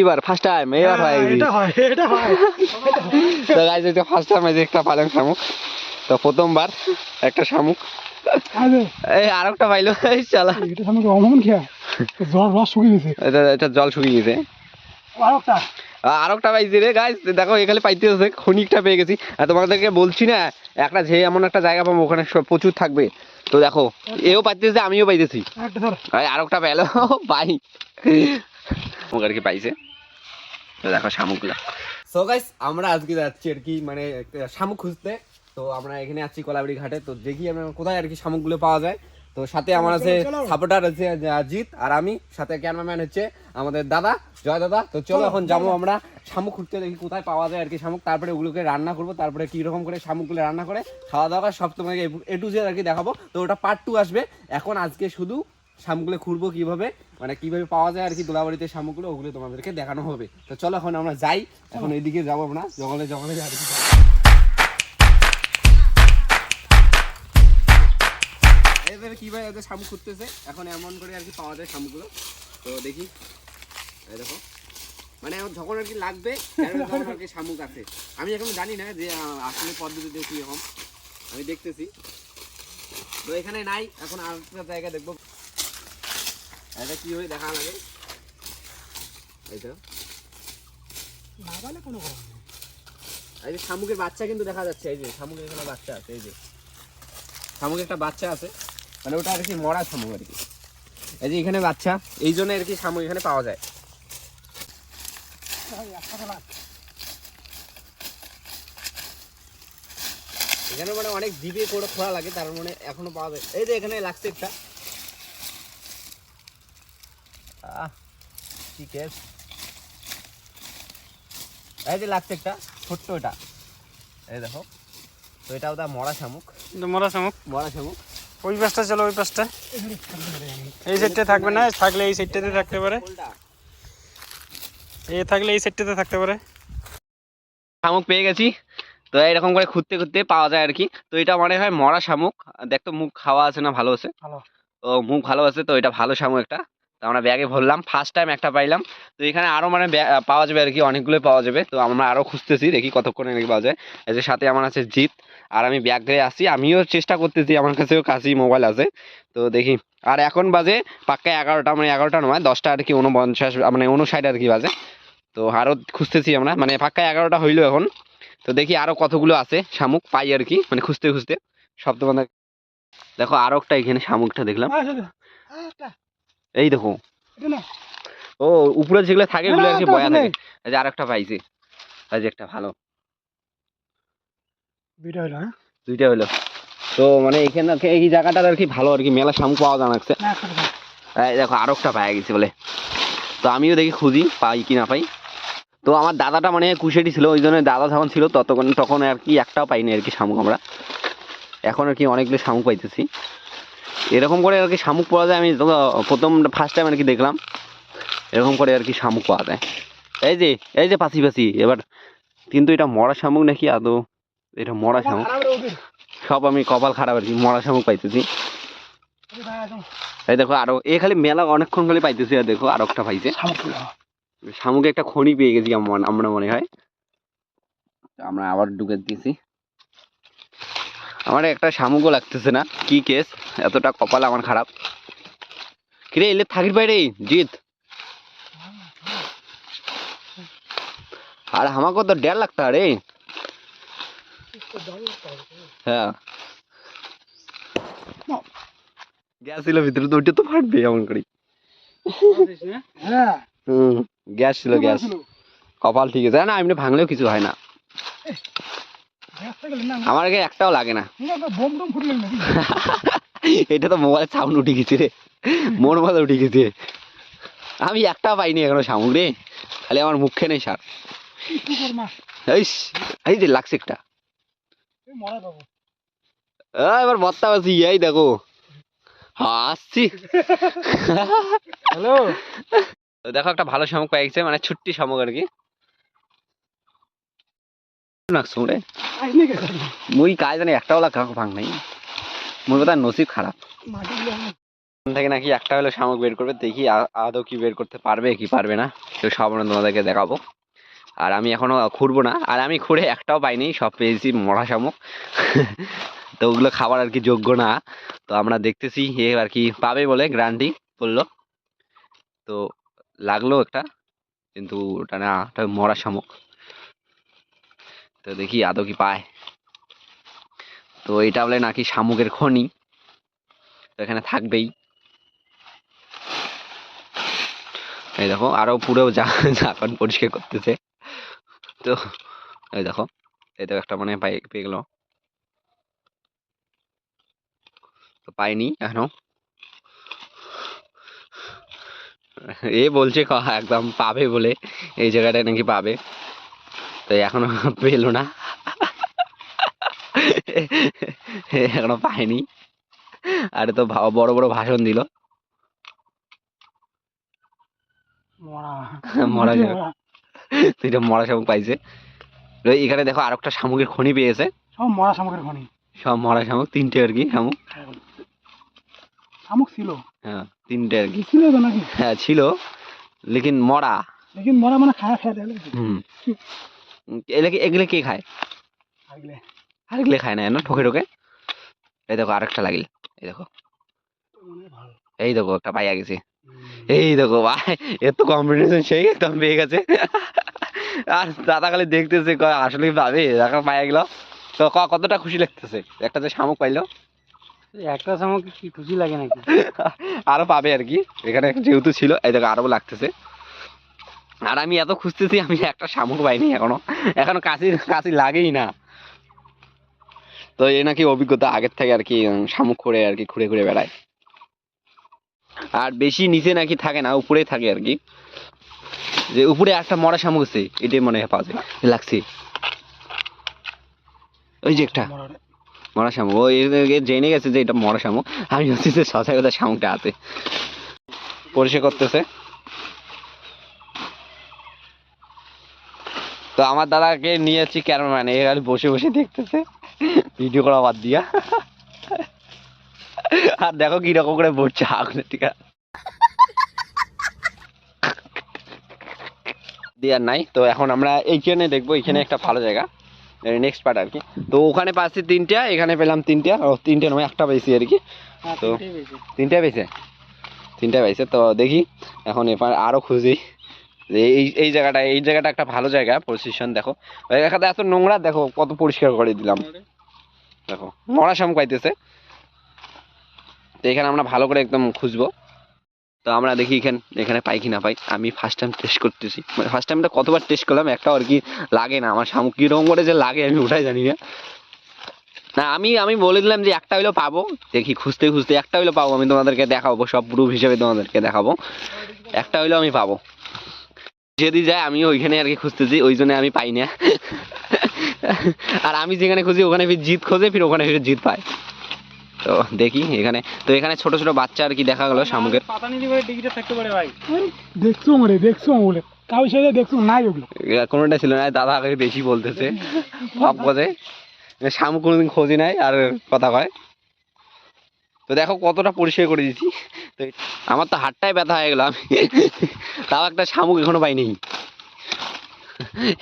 এবার first time এবার হয়ে এটা হয় এটা হয়। তো গাইজ এটা ফার্স্ট টাইম যে একটা পালং শামুক। তো প্রথমবার একটা শামুক। এই আর একটা পাইলো এই চালা এটা সামনে অমন খেয়া। জল রস শুকিয়ে গেছে। এটা এটা জল শুকিয়ে গেছে। আর একটা পাইছি রে গাইজ দেখো এখানে পাইতে হচ্ছে খনিকটা পেয়ে গেছি। আর তোমাদেরকে বলছি না একটা যে এমন একটা জায়গা পাবো ওখানে প্রচুর থাকবে। তো দেখো এও পাইতেছে আমিও পাইতেছি। একটা ধর। আর একটা পেল পাই শামুক আর কি পাইছে। দেখো শামুকগুলা। সো গাইস আমরা আজকে যাচ্ছি আর কি মানে একটা শামুক খুঁজতে। তো আমরা এখানে আছি কলাবাড়ি ঘাটে। তো দেখি আমরা কোথায় আর কি শামুকগুলো পাওয়া যায়। তো সাথে আমার আছে। সাপোর্টার আছে জিৎ আর আমি সাথে ক্যামেরাম্যান হচ্ছে আমাদের দাদা জয় দাদা। তো চলো এখন যাব আমরা শামুক খুঁজতে দেখি কোথায় পাওয়া যায় আর কি শামুক। তারপরে ওগুলোকে রান্না করব তারপরে কি রকম করে শামুকগুলো রান্না করে খাওয়া দাওয়া সব তোমাকে এ টু জেড আর কি দেখাবো। তো ওটা পার্ট টু আসবে। এখন আজকে শুধু শামুকগুলো খুঁড়বো কীভাবে? মানে কীভাবে পাওয়া যায় আর কি দোলাবাড়িতে শামুকগুলো, ওগুলো তোমাদেরকে দেখানো হবে। তো চলো এখন আমরা যাই। এখন এইদিকে যাব আমরা জঙ্গলে জঙ্গলে আর কি। এদের এদের এখন এমন করে আর কি পাওয়া যায় তো দেখি। দেখো। মানে যখন আর কি লাগবে আর কি শামুক আছে। আমি এখন জানি না যে আসলে পদ্ধতিতে কি আমি দেখতেছি। তো এখানে নাই, এখন আর একটা জায়গা দেখব। এটা কি হয়ে? দেখা লাগে। এই তো কোনো কথা এই যে শামুকের বাচ্চা কিন্তু দেখা যাচ্ছে এই যে শামুকের এখানে বাচ্চা আছে এই যে। শামুকের একটা বাচ্চা আছে মানে ওটা আর কি মরা শামুক আর কি। এই যে এখানে বাচ্চা এই জন্য আর কি শামুক এখানে পাওয়া যায়। এখানে মানে অনেক ডিবে করে খোলা লাগে তার মানে এখনও পাওয়া যায়। এই যে এখানে লাগছে একটা। কি কেস এই যে লাগছে একটা ছোট্ট এটা। এই দেখো তো এটা ওটা মরা শামুক। মরা শামুক। মরা শামুক। ওই পাশটা চলো ওই পাশটা। থাকবে না। এই থাকবে থাকলে এই সাইডটাতে থাকতে পারে? এ থাকলে এই থাকতে পারে। শামুক পেয়ে গেছি। তো এরকম করে খুঁজতে খুঁজতে পাওয়া যায় আর কি। তো এটা মনে হয় মরা শামুক। দেখতো মুখ খাওয়া আছে না ভালো আছে? ভালো। ও মুখ ভালো আছে তো এটা ভালো শামুক একটা। তো আমরা ব্যাগে ভরলাম ফার্স্ট টাইম একটা পাইলাম তো এখানে আরও মানে পাওয়া যাবে আর কি অনেকগুলো পাওয়া যাবে তো আমরা আরও খুঁজতেছি দেখি কতক্ষণে নাকি পাওয়া যায় যে সাথে আমার আছে জিৎ আর আমি ব্যাগ ধরে আসি আমিও চেষ্টা করতেছি আমার কাছেও কাছেই মোবাইল আছে তো দেখি আর এখন বাজে পাক্কা এগারোটা মানে এগারোটা নয় দশটা আর কি উনপঞ্চাশ মানে উনষাট আর কি বাজে তো আরও খুঁজতেছি আমরা মানে পাক্কা এগারোটা হইল এখন তো দেখি আরও কতগুলো আছে শামুক পাই আর কি মানে খুঁজতে খুঁজতে সব তোমাদের দেখো আরও একটা এখানে শামুকটা দেখলাম এই দেখো। ও উপরে যেগুলো থাকে ওগুলো আর কি বয়া একটা থাকে। এই যে আরেকটা পাইছি। এই যে একটা ভালো। দুইটা হইল, হ্যাঁ? দুইটা হলো। তো মানে এখানে এই জায়গাটা আর কি ভালো আর কি মেলা শামুক পাওয়া জানাচ্ছে না, এই দেখো আরও একটা পাওয়া গেছে বলে। তো আমিও দেখি খুঁজি পাই কি না পাই। তো আমার দাদাটা মানে কুশেটি ছিল ওই জন্য দাদা যখন ছিল ততক্ষণ তখন আর কি একটাও পাইনি আর কি শামুক আমরা। এখন আর কি অনেকগুলো শামুক পাইতেছি। এরকম করে আর কি শামুক পাওয়া যায়। আমি প্রথম ফার্স্ট টাইম আর কি দেখলাম। এরকম করে আর কি শামুক পাওয়া যায়। এই যে এই যে পাশি পাশি এবার কিন্তু এটা মরা শামুক নাকি আদৌ? এটা মরা শামুক। সব আমি কপাল খারাপ আর কি মরা শামুক পাইতেছি। এই দেখো আরও এ খালি মেলা অনেকক্ষণ খালি পাইতেছি আর দেখো আরও একটা পাইছে। শামুক শামুকে একটা খনি পেয়ে গেছি আমার- আমরা মনে হয়। আমরা আবার ঢুকে দিয়েছি। আমার একটা শামুকও লাগতেছে না। কি কেস এতটা কপাল আমার খারাপ। কিরে এলে থাকির বাইরে জিত আর আমাকে তো ডের লাগতা রে। হ্যাঁ। গ্যাস ছিল ভিতরে তো ওইটা তো ফাটবে এমন করে। গ্যাস ছিল গ্যাস। কপাল ঠিক আছে। না এমনি ভাঙলেও কিছু হয় না, আমার আগে একটাও লাগে না? এটা তো মোবাইলের সাউন্ড উঠে গেছে রে। মোর মাথা উঠে গেছে। আমি একটা পাইনি এখনও শামুক রে। খালি আমার মুখে নেই সার। এই যে লাগছে একটা। এবার বত্তা বাসি এই দেখো। হাসছি। হ্যালো। দেখো একটা ভালো শামুক পাই গেছে মানে ছুট্টি শামুক আর কি। কাজ জানি একটাও লাগ ভাঙ নাই। মোর কথা নসিব খারাপ। থেকে নাকি একটা হলো শামুক বের করবে দেখি আদৌ কি বের করতে পারবে কি পারবে না। তো সব তোমাদেরকে দেখাবো। আর আমি এখনও খুঁড়বো না। আর আমি খুঁড়ে একটাও পাইনি সব পেয়েছি মরা শামুক। তো ওগুলো খাবার আর কি যোগ্য না। তো আমরা দেখতেছি এ আর কি পাবে বলে গ্রান্টি বলল। তো লাগল একটা কিন্তু ওটা না ওটা মরা শামুক। তো দেখি আদৌ কি পায়। তো এটা বলে নাকি শামুকের খনি, তো এখানে থাকবেই। এই দেখো, আরও পুরো ঝাঁকন পরিষ্কার করতেছে। তো, এই দেখো এই তো একটা মানে পাই, পেয়ে গেল। তো পাইনি এখনও। এ বলছে একদম পাবে বলে, এই জায়গাটায় নাকি পাবে। তো এখনও পেল না। এখনও পায়নি আরে তো বড় বড় ভাষণ দিল। মরা। দুইটা মরা শামুক পাইছে। এখানে দেখো আর একটা শামুকের খনি পেয়েছে। সব মরা শামুকের খনি। সব মরা শামুক তিনটে আর কি শামুক। শামুক ছিল। হ্যাঁ তিনটে আর কি। ছিল তো নাকি? হ্যাঁ ছিল লেকিন মরা। লেকিন মরা মানে খায়া খায়া হুম। এগুলো এগুলো কে খায়? আর খায় না না ঠকে ঠকে? এই দেখো আরেকটা লাগিল এই দেখো। এই দেখো একটা পাইয়া গেছে। এই দেখো ভাই এত কম্পিটিশন সেই একদম পেয়ে গেছে। আর দাদা খালি দেখতেছে কয় আসলে ভাবে? দেখা পাইয়া গেল। তো ক- কতটা খুশি লাগতেছে? একটা যে শামুক পাইলো। একটা শামুক কি খুশি লাগে নাকি? আরও পাবে আর কি। এখানে যেহেতু ছিল এই দেখো আরও লাগতেছে। আর আমি এত খুঁজতেছি আমি একটা শামুক পাইনি এখনও। এখনও কাশি কাশি লাগেই না। তো এই নাকি অভিজ্ঞতা আগের থেকে আর কি শামুক করে আর কি ঘুরে ঘুরে বেড়ায়। আর বেশি নিচে নাকি থাকে না উপরে থাকে আর কি। যে উপরে একটা মরা শামুক আছে এটাই মনে হয় পাওয়া যায়। লাগছে। ওই যে একটা মরা শামুক। ও এ- এ জেনে গেছে যে এটা মরা শামুক। আমি হচ্ছে যে সচাই কথা শামুকটা আছে। পরিষ্কার করতেছে। তো আমার দাদাকে নিয়ে যাচ্ছি ক্যামেরাম্যান এ খালি বসে বসে দেখতেছে। ভিডিও করা বাদ দিয়া। আর দেখো কীরকম করে পড়ছে আগুনের টিকা। দেওয়ার নাই তো এখন আমরা এইখানে দেখব এইখানে একটা ভালো জায়গা। নেক্সট পার্ট আর কি। তো ওখানে পাচ্ছি তিনটা এখানে পেলাম তিনটা ও তিনটে নয় একটা পেয়েছি আর কি। তো তিনটা পেয়েছে তিনটা পেয়েছে তো দেখি। এখন এবার আরও খুঁজি। এই এই জায়গাটা এই জায়গাটা একটা ভালো জায়গা পজিশন দেখো। জায়গাটা এত নোংরা দেখো কত পরিষ্কার করে দিলাম। দেখো মরা শাম পাইতেছে তো এখানে আমরা ভালো করে একদম খুঁজবো। তো আমরা দেখি এখানে এখানে পাই কি না পাই। আমি ফার্স্ট টাইম টেস্ট করতেছি। মানে ফার্স্ট টাইমটা কতবার টেস্ট করলাম একটাও আর কি লাগে না। আমার শামুক কীরকম করে যে লাগে আমি ওটাই জানি না। না আমি আমি বলে দিলাম যে একটা হইলেও পাবো। দেখি খুঁজতে খুঁজতে একটা হইলেও পাবো। আমি তোমাদেরকে দেখাবো সব প্রুফ হিসেবে তোমাদেরকে দেখাবো। একটা হইলেও আমি পাবো। যদি যায় আমি ওইখানে আর কি খুঁজতেছি ওই জন্য আমি পাই না। আর আমি যেখানে খুঁজি ওখানে ফির জিত খোঁজে ফির ওখানে ফির জিত পায়। তো দেখি এখানে তো এখানে ছোট ছোট বাচ্চা আর কি দেখা গেল শামুকের। কোনোটা ছিল না দাদা আগে বেশি বলতেছে। সব খোঁজে শামুক কোনোদিন খোঁজি নাই আর কথা কয়। তো দেখো কতটা পরিষ্কার করে দিচ্ছি তো আমার তো হাতটাই ব্যথা হয়ে গেল আমি। তাও একটা শামুক এখনও পাইনি।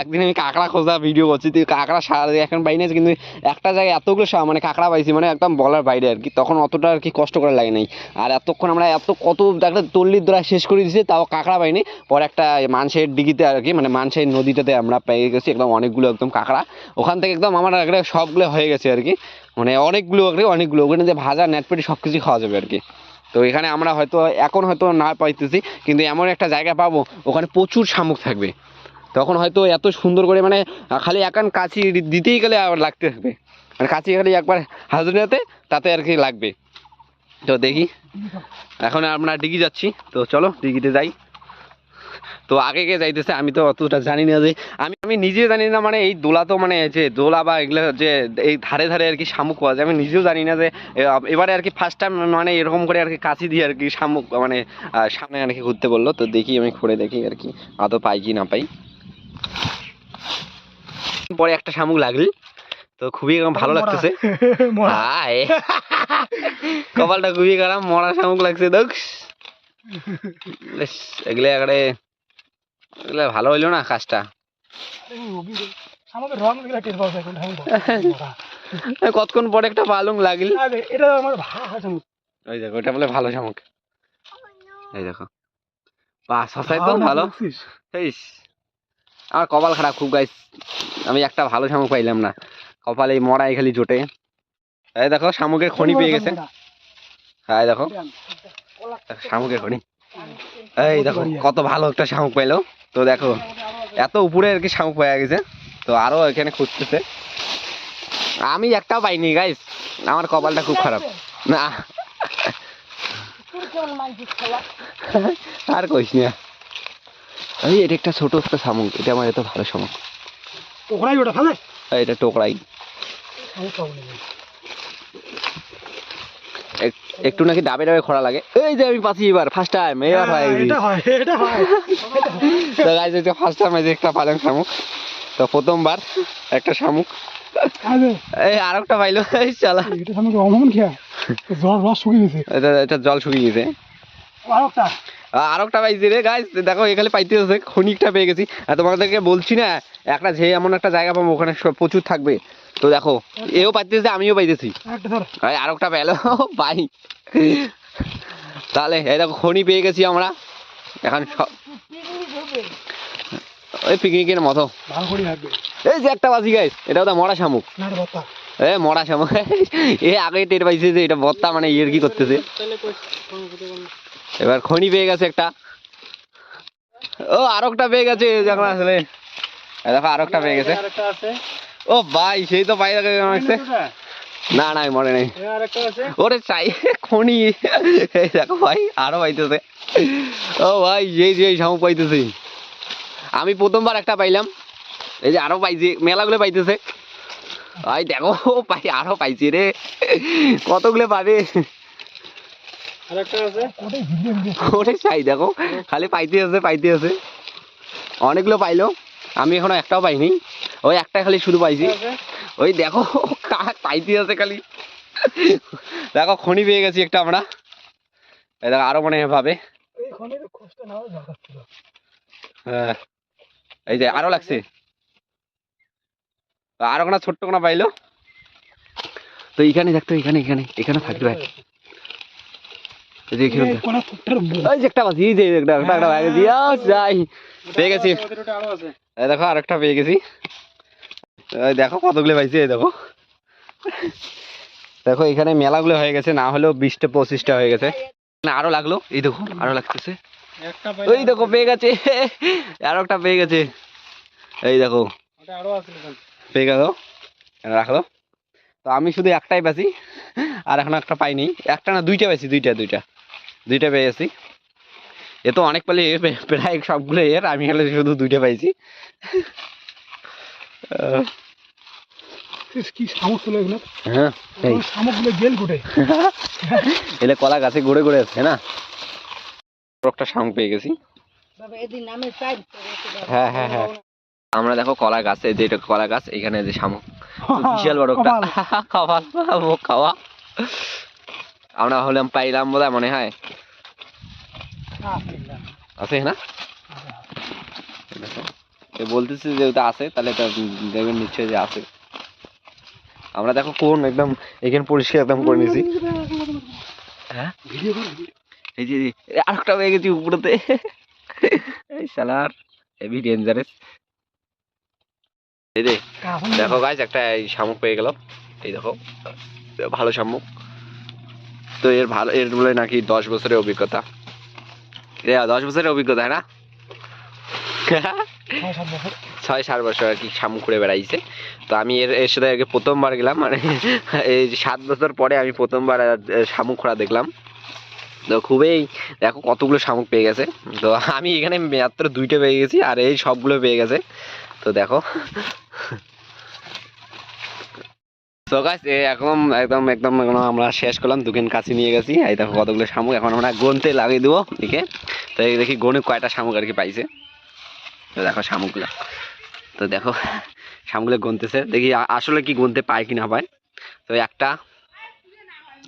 একদিন আমি কাঁকড়া খোঁজা ভিডিও করছি, তুই কাঁকড়া সারা এখন পাই না কিন্তু একটা জায়গায় এতগুলো মানে কাঁকড়া পাইছি মানে একদম বলার বাইরে আর কি। তখন অতটা আর কি কষ্ট করা লাগে নাই। আর এতক্ষণ আমরা এত কত একটা তল্লির দ্বারা শেষ করে দিয়েছি, তাও কাঁকড়া পাইনি। পরে একটা মানসের ডিগিতে আর কি মানে মানসের নদীটাতে আমরা পেয়ে গেছি, একদম অনেকগুলো একদম কাঁকড়া। ওখান থেকে একদম আমার একটা সবগুলো হয়ে গেছে আর কি। মানে অনেকগুলো অনেকগুলো, ওখানে যে ভাজা, নেটপেটি সব কিছুই খাওয়া যাবে আর কি। তো এখানে আমরা হয়তো এখন হয়তো না পাইতেছি, কিন্তু এমন একটা জায়গা পাবো, ওখানে প্রচুর শামুক থাকবে। তখন হয়তো এত সুন্দর করে মানে খালি একান কাছি দিতেই গেলে আবার লাগতে থাকবে। মানে কাছি খালি একবার হাজরিয়াতে তাতে আর কি লাগবে। তো দেখি, এখন আমরা ডিগি যাচ্ছি, তো চলো ডিগিতে যাই। তো আগে কে যাইতেছে আমি তো অতটা জানি না যে আমি আমি নিজে জানি না মানে এই দোলা তো মানে যে দোলা বা এগুলো যে এই ধারে ধারে আর কি শামুক পাওয়া যায় আমি নিজেও জানি না যে এবারে আর কি ফার্স্ট টাইম মানে এরকম করে আর কি কাছি দিয়ে আর কি শামুক মানে সামনে আর কি ঘুরতে বলল তো দেখি আমি ঘুরে দেখি আর কি আদৌ পাই কি না পাই। পরে একটা শামুক লাগল তো খুবই ভালো লাগতেছে। কপালটা খুবই খারাপ মরা শামুক লাগছে দেখ। এগুলো এবারে এগুলো ভালো হইল না কাজটা। কতক্ষণ পরে একটা পালং লাগিল? এটা আমার ভাষা শামুক। ওই দেখো ওটা বলে ভালো শামুক এই দেখো। সসাই তো ভালো ভালো? ইস, আমার কপাল খারাপ খুব গাইস আমি একটা ভালো শামুক পাইলাম না। কপালে এই মরাই খালি জোটে। এই দেখো শামুকের খনি পেয়ে গেছে। হ্যাঁ দেখো। শামুকের খনি। এই দেখো কত ভালো একটা শামুক পাইলো। তো দেখো এত উপরে আর কি শামুক পাওয়া গেছে। তো আরও এখানে খুঁজতেছে। আমি একটাও পাইনি গাইস আমার কপালটা খুব খারাপ। না। আর কইস না। এই এটা একটা ছোট একটা শামুক। এটা আমার এত ভালো শামুক। ওখানেই ওটা ফেলে এটা টোকরাই। এক- একটু নাকি ডাবে ডাবে খরা লাগে। এই যে আমি পাচ্ছি এবার ফার্স্ট টাইম এবার হয় হ্যাঁ, এটা হয় এটা হয়। তো গাইস এটা ফার্স্ট টাইম এই যে একটা পালং শামুক। তো প্রথমবার একটা শামুক। এই আরেকটা পাইলো এই চালা এটা শামুক অমন খেয়া। জ্বর রস শুকিয়ে গেছে। এটা এটা জল শুকিয়ে গেছে। আর একটা আরেকটা পাইছি রে গাইস দেখো এখানে পাইতে হচ্ছে খনিকটা পেয়ে গেছি। আর তোমাদেরকে বলছি না একটা যে এমন একটা জায়গা পাবো ওখানে প্রচুর থাকবে। তো দেখো এও পাইতেছে আমিও পাইতেছি। আর একটা আরেকটা পেল পাই। তাহলে এই দেখো খনি পেয়ে গেছি আমরা। এখন সব ওই পিকনিকের মতো। ভালো করে রাখবে এই যে একটা বাজি গাইস এটা তো মরা শামুক। এ মরা শামুক। এ আগে টের পাইছে যে এটা বত্তা মানে ইয়ের কি করতেছে। এবার খনি পেয়ে গেছে একটা। ও আরেকটা পেয়ে গেছে যখন আসলে। এই দেখো আরেকটা পেয়ে গেছে। ও ভাই সেই তো পাই গেছে না না মরে নাই। ওরে চাই খনি। এই দেখো ভাই আরও পাইতেছে। ও ভাই এই যে এই শামুক পাইতেছে। আমি প্রথমবার একটা পাইলাম। এই যে আরও পাইছি মেলাগুলো পাইতেছে। ভাই দেখো পাই আরও পাইছি রে। কতগুলো পাবে? ওরে চাই দেখো খালি পাইতে আছে পাইতে আছে। অনেকগুলো পাইলো। আমি এখনও একটাও পাইনি। ওই একটা খালি শুধু পাইছি। ওই দেখো পাইতে আছে খালি। দেখো খনি পেয়ে গেছি একটা আমরা। এই দেখো আরও মনে হয় ছিল হ্যাঁ। এই যে আরও লাগছে। আরও কোনা ছোট্ট কোনো পাইলো? তো এখানে দেখতো এখানে এখানে এখানে থাকবে। ওই একটা বাজি একটা একটা গেছি আহ, যাই। পেয়ে গেছি। এই দেখো আরেকটা পেয়ে গেছি। দেখো কতগুলো পাইছি এই দেখো। দেখো এখানে মেলাগুলো হয়ে গেছে না হলেও বিশটা পঁচিশটা হয়ে গেছে। না আরও লাগল এই দেখো আরও লাগতেছে। ওই দেখো পেয়ে গেছে। আরও একটা পেয়ে গেছে। এই দেখো পেয়ে গেল। রাখল। তো আমি শুধু একটাই পাইছি আর এখন একটা পাইনি। একটা না দুইটা পাইছি দুইটা দুইটা। দুইটা পেয়ে গেছি। এ তো অনেক পেলে প্রায় সবগুলো এর আমি হলে শুধু দুইটা পাইছি। কি শামুক ছিল এগুলো হ্যাঁ শামুকগুলো গেল কোটে এলে কলা গাছে ঘুরে ঘুরে আছে না? একটা শামুক পেয়ে গেছি। হ্যাঁ হ্যাঁ হ্যাঁ। আমরা দেখো কলা গাছে যে এটা কলা গাছ এখানে যে শামুক। বিশাল বড় একটা। খাওয়া খাওয়া। আমরা হলাম পাইলাম বোধহয় মনে হয়। আছে না বলতেছে যে ওটা আছে, তাহলে এটা দেখবেন নিশ্চয়ই যে আছে। আমরা দেখো কোন একদম এখানে পরিষ্কার একদম করে নিয়েছি। হ্যাঁ। এই যে হয়ে গেছি উপরেতে। এই শালার হেভি এই দেখো গাইজ একটা এই শামুক পেয়ে গেল এই দেখো, ভালো শামুক। তো এর ভালো, এর বলে নাকি দশ বছরের অভিজ্ঞতা। দশ বছরের অভিজ্ঞতা হ্যাঁ না? ছয় সাত বছর। আর কি শামুক ঘুরে বেড়াইছে। তো আমি এর এর সাথে আগে প্রথমবার গেলাম মানে এই সাত বছর পরে আমি প্রথমবার শামুক খোঁড়া দেখলাম। তো খুবই দেখো কতগুলো শামুক পেয়ে গেছে। তো আমি এখানে মাত্র দুইটা পেয়ে গেছি আর এই সবগুলো পেয়ে গেছে। তো দেখো। তো গাছ এখন একদম একদম আমরা শেষ করলাম দুদিন কাছে নিয়ে গেছি। এই দেখো কতগুলো শামুক, এখন আমরা গনতে লাগিয়ে দেবো দিকে তো এই দেখি গনে কয়টা শামুক আর কি পাইছে। তো দেখো শামুকগুলো। তো দেখো, শামুকগুলো গুনতেছে। দেখি আসলে কি গুনতে পায় কি না পায়। তো একটা,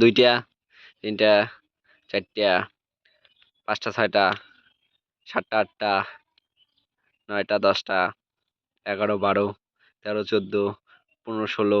দুইটা, তিনটা, চারটা, পাঁচটা, ছয়টা, সাতটা, আটটা, নয়টা, দশটা, এগারো, বারো, তেরো, চোদ্দ, পনেরো, ষোলো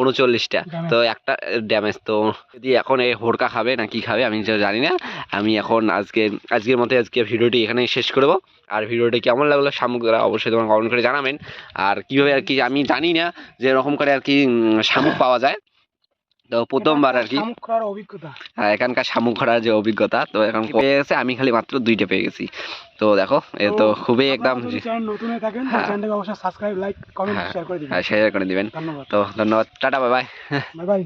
উনচল্লিশটা। তো একটা ড্যামেজ তো যদি এখন এই হোড়কা খাবে না কি খাবে আমি জানি না। আমি এখন আজকে আজকের মতো আজকে ভিডিওটি এখানে শেষ করব। আর ভিডিওটি কেমন লাগল শামুকরা অবশ্যই তোমার কমেন্ট করে জানাবেন। আর কীভাবে আর কি আমি জানি না যে এরকম করে আর কি শামুক পাওয়া যায়। তো প্রথমবার আর কি। অভিজ্ঞতা। হ্যাঁ, এখানকার শামুক ধরার যে অভিজ্ঞতা তো এখন পেয়ে গেছে? আমি খালি মাত্র দুইটা পেয়ে গেছি। তো দেখো এ তো খুবই একদম হয়ে হ্যাঁ। হ্যাঁ। শেয়ার করে দিবেন। হ্যাঁ করে দিবেন। ধন্যবাদ। তো ধন্যবাদ। Tata bye bye bye